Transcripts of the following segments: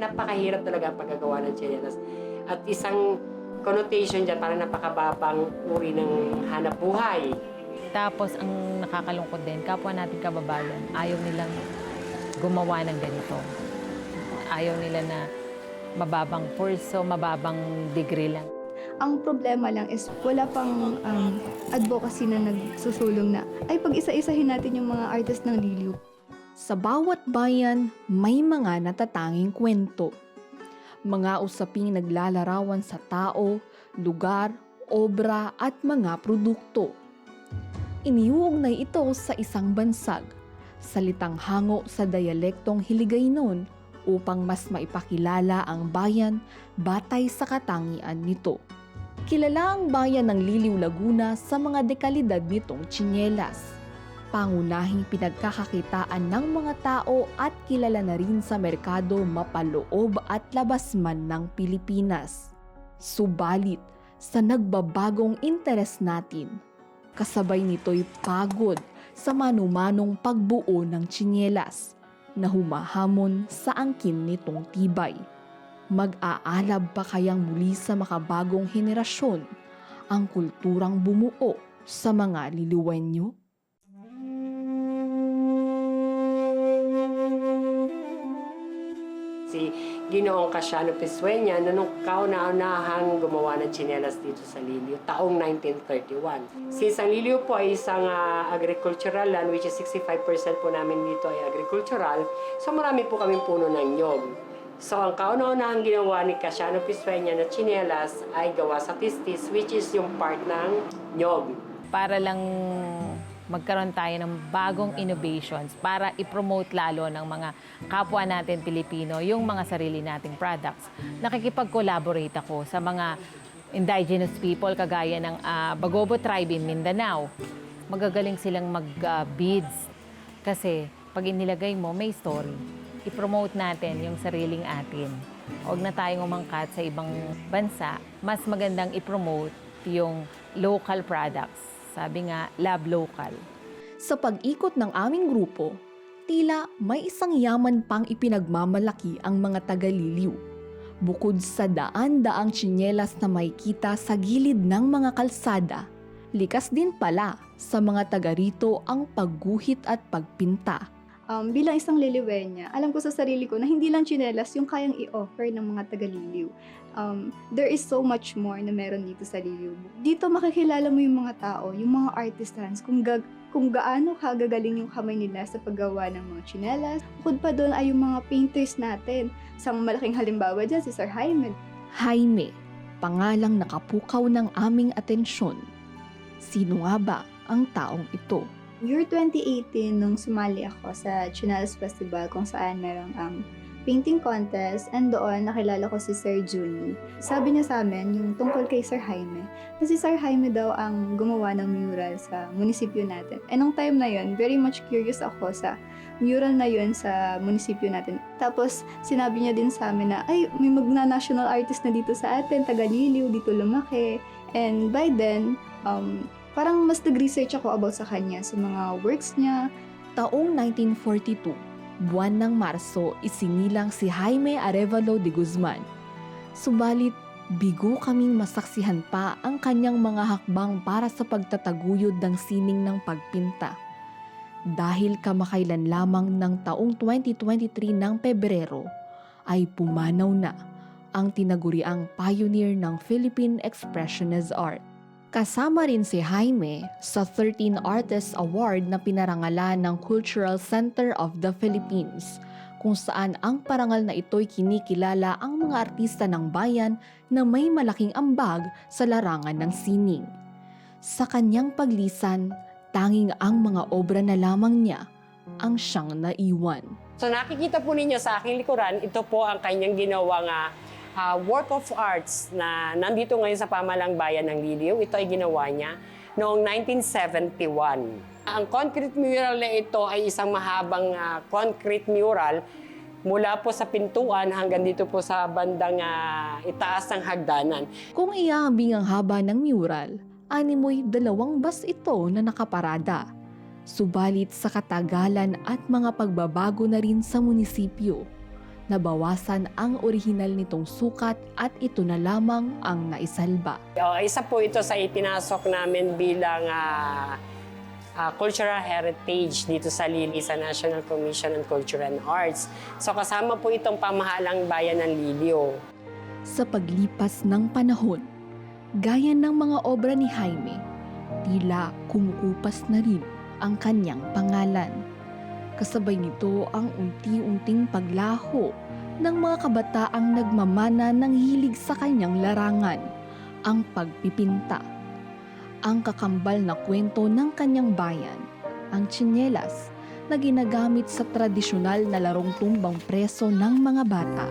Napakahirap talaga ang paggagawa ng chinelas. At isang connotation dyan, parang napakababang uri ng hanap buhay. Tapos ang nakakalungkot din, kapwa natin kababayan, ayaw nilang gumawa ng ganito. Ayaw nila na mababang pulso, mababang degree lang. Ang problema lang is wala pang um, advocacy na nagsusulong na, ay pag isa-isahin natin yung mga artist ng Liliw. Sa bawat bayan, may mga natatanging kwento. Mga usaping naglalarawan sa tao, lugar, obra at mga produkto. Iniuugnay ito sa isang bansag, salitang hango sa dialektong Hiligaynon upang mas maipakilala ang bayan batay sa katangian nito. Kilala ang bayan ng Liliw Laguna sa mga dekalidad nitong tsinyelas pangunahing pinagkakakitaan ng mga tao at kilala na rin sa merkado mapaloob at labas man ng Pilipinas. Subalit, sa nagbabagong interes natin, kasabay nito'y pagod sa manumanong pagbuo ng tsinyelas na humahamon sa angkin nitong tibay. Mag-aalab pa kayang muli sa makabagong henerasyon ang kulturang bumuo sa mga liliwenyo? Si Ginoong Casiano Pisueña na nung kauna-unahang gumawa ng tsinelas dito sa Liliw, taong 1931. Since ang Liliw po ay isang ah, agricultural land, which is 65% po namin dito ay agricultural, so marami po kaming puno ng nyog. So ang kauna-unahang ginawa ni Casiano Pisueña na tsinelas ay gawa sa tistis, which is yung part ng nyog. Para lang magkaroon tayo ng bagong innovations para i-promote lalo ng mga kapwa natin Pilipino yung mga sarili nating products. Nakikipag-collaborate ako sa mga indigenous people kagaya ng ah, Bagobo tribe in Mindanao. Magagaling silang mag-beads kasi pag inilagay mo, may story. I-promote natin yung sariling atin. Huwag na tayong umangkat sa ibang bansa. Mas magandang i-promote yung local products. Sabi nga, love local. Sa pag-ikot ng aming grupo, tila may isang yaman pang ipinagmamalaki ang mga tagaliliw. Bukod sa daan-daang tsinyelas na may kita sa gilid ng mga kalsada, likas din pala sa mga taga rito ang pagguhit at pagpinta. Um, bilang isang liliwenya, alam ko sa sarili ko na hindi lang chinelas yung kayang i-offer ng mga taga-Liliw. Um, there is so much more na meron dito sa Liliw. Dito makikilala mo yung mga tao, yung mga artisans, kung, ga- kung gaano kagagaling yung kamay nila sa paggawa ng mga chinelas. Bukod pa doon ay yung mga painters natin. Isang malaking halimbawa dyan, si Sir Jaime. Jaime, pangalang nakapukaw ng aming atensyon. Sino nga ba ang taong ito? Year 2018, nung sumali ako sa Chinelas Festival kung saan merong um, painting contest and doon nakilala ko si Sir Juni. Sabi niya sa amin yung tungkol kay Sir Jaime. Na si Sir Jaime daw ang gumawa ng mural sa munisipyo natin. And nung time na yun, very much curious ako sa mural na yun sa munisipyo natin. Tapos sinabi niya din sa amin na ay may magna-national artist na dito sa atin, taga Liliw, dito lumaki. And by then, um, parang mas nag-research ako about sa kanya, sa mga works niya, Taong 1942, buwan ng Marso, isinilang si Jaime Arevalo de Guzman. Subalit, bigo kaming masaksihan pa ang kanyang mga hakbang para sa pagtataguyod ng sining ng pagpinta. Dahil kamakailan lamang ng taong 2023 ng Pebrero, ay pumanaw na ang tinaguriang pioneer ng Philippine Expressionist Art. Kasama rin si Jaime sa 13 Artists Award na pinarangalan ng Cultural Center of the Philippines, kung saan ang parangal na ito'y kinikilala ang mga artista ng bayan na may malaking ambag sa larangan ng sining. Sa kanyang paglisan, tanging ang mga obra na lamang niya ang siyang naiwan. So nakikita po ninyo sa aking likuran, ito po ang kanyang ginawang ah, ah, work of arts na nandito ngayon sa pamalang bayan ng Liliw. Ito ay ginawa niya noong 1971. Ang concrete mural na ito ay isang mahabang ah, concrete mural mula po sa pintuan hanggang dito po sa bandang ah, itaas ng hagdanan. Kung iahambing ang haba ng mural, animoy dalawang bus ito na nakaparada. Subalit sa katagalan at mga pagbabago na rin sa munisipyo, nabawasan ang orihinal nitong sukat at ito na lamang ang naisalba. O, isa po ito sa itinasok namin bilang ah, ah, cultural heritage dito sa Lili sa National Commission on Culture and Arts. So kasama po itong pamahalang bayan ng Liliw. Sa paglipas ng panahon, gaya ng mga obra ni Jaime, tila kumukupas na rin ang kanyang pangalan. Kasabay nito ang unti-unting paglaho ng mga kabataang nagmamana ng hilig sa kanyang larangan, ang pagpipinta. Ang kakambal na kwento ng kanyang bayan, ang tsinelas, na ginagamit sa tradisyonal na larong tumbang preso ng mga bata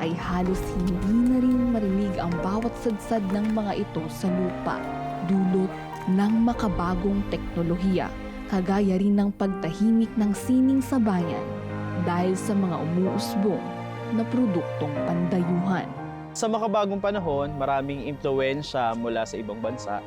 ay halos hindi na rin marinig ang bawat sadsad ng mga ito sa lupa, dulot ng makabagong teknolohiya, kagaya rin ng pagtahimik ng sining sa bayan dahil sa mga umuusbong na produktong pandayuhan. Sa makabagong panahon, maraming impluensya mula sa ibang bansa.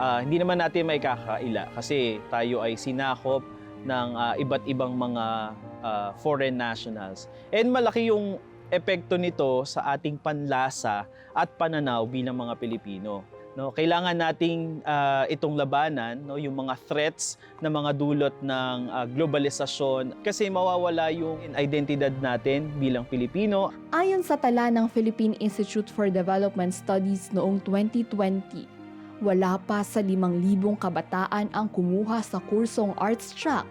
Ah, hindi naman natin may kakaila kasi tayo ay sinakop ng ah, iba't ibang mga ah, foreign nationals. And malaki yung epekto nito sa ating panlasa at pananaw bilang mga Pilipino. No, kailangan nating ah, itong labanan, no, yung mga threats na mga dulot ng ah, globalisasyon kasi mawawala yung identidad natin bilang Pilipino. Ayon sa tala ng Philippine Institute for Development Studies noong 2020, wala pa sa 5,000 kabataan ang kumuha sa kursong arts track,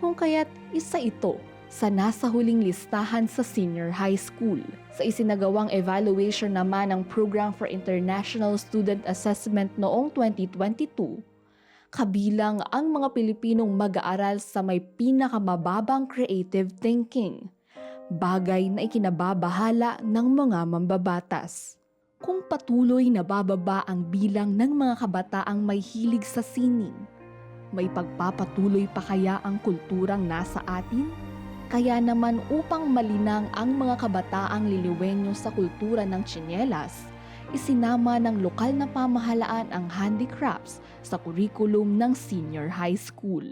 kung kaya't isa ito sa nasa huling listahan sa senior high school. Sa isinagawang evaluation naman ng Program for International Student Assessment noong 2022, kabilang ang mga Pilipinong mag-aaral sa may pinakamababang creative thinking bagay na ikinababahala ng mga mambabatas. Kung patuloy na bababa ang bilang ng mga kabataang may hilig sa sining, may pagpapatuloy pa kaya ang kulturang nasa atin? Kaya naman upang malinang ang mga kabataang liliwenyo sa kultura ng tsinelas, isinama ng lokal na pamahalaan ang handicrafts sa kurikulum ng senior high school.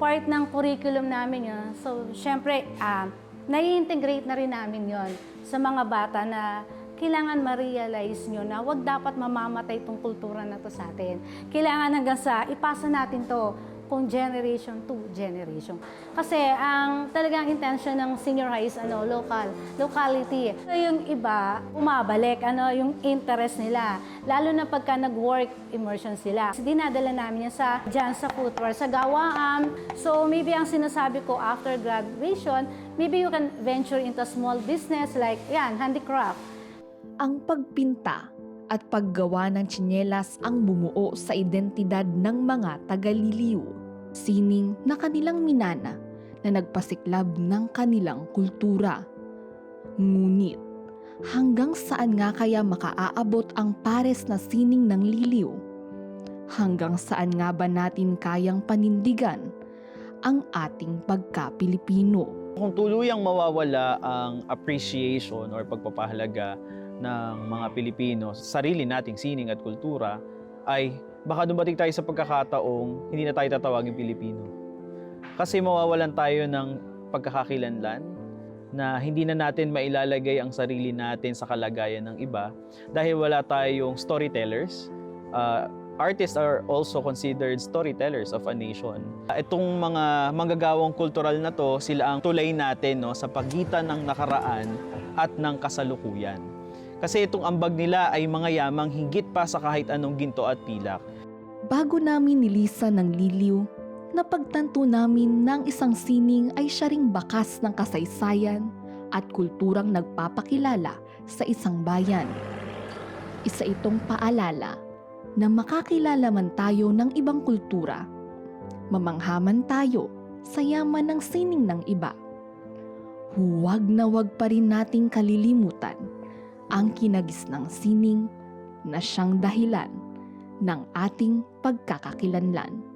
part ng curriculum namin yun. So, syempre, ah, nai-integrate na rin namin yon sa mga bata na kailangan ma-realize nyo na wag dapat mamamatay itong kultura na to sa atin. Kailangan hanggang sa ipasa natin to kung generation to generation. Kasi ang talagang intention ng senior high is ano, local, locality. So yung iba, umabalik, ano, yung interest nila. Lalo na pagka nag-work immersion sila. So, dinadala namin yan sa, dyan sa footwear, sa gawaan. So maybe ang sinasabi ko after graduation, maybe you can venture into small business like, yan, handicraft. Ang pagpinta at paggawa ng tsinelas ang bumuo sa identidad ng mga tagaliliw, sining na kanilang minana na nagpasiklab ng kanilang kultura. Ngunit, hanggang saan nga kaya makaaabot ang pares na sining ng liliw? Hanggang saan nga ba natin kayang panindigan ang ating pagka-Pilipino? Kung tuluyang mawawala ang appreciation or pagpapahalaga ng mga Pilipino sa sarili nating sining at kultura, ay baka dumating tayo sa pagkakataong hindi na tayo tatawagin Pilipino. Kasi mawawalan tayo ng pagkakakilanlan na hindi na natin mailalagay ang sarili natin sa kalagayan ng iba dahil wala tayong storytellers. Uh, artists are also considered storytellers of a nation. Itong mga manggagawang kultural na to, sila ang tulay natin no, sa pagitan ng nakaraan at ng kasalukuyan. Kasi itong ambag nila ay mga yamang higit pa sa kahit anong ginto at pilak. Bago namin nilisan ng liliw, napagtanto namin ng isang sining ay siya ring bakas ng kasaysayan at kulturang nagpapakilala sa isang bayan. Isa itong paalala na makakilala man tayo ng ibang kultura, mamanghaman tayo sa yaman ng sining ng iba. Huwag na wag pa rin nating kalilimutan ang kinagis ng sining na siyang dahilan ng ating pagkakakilanlan.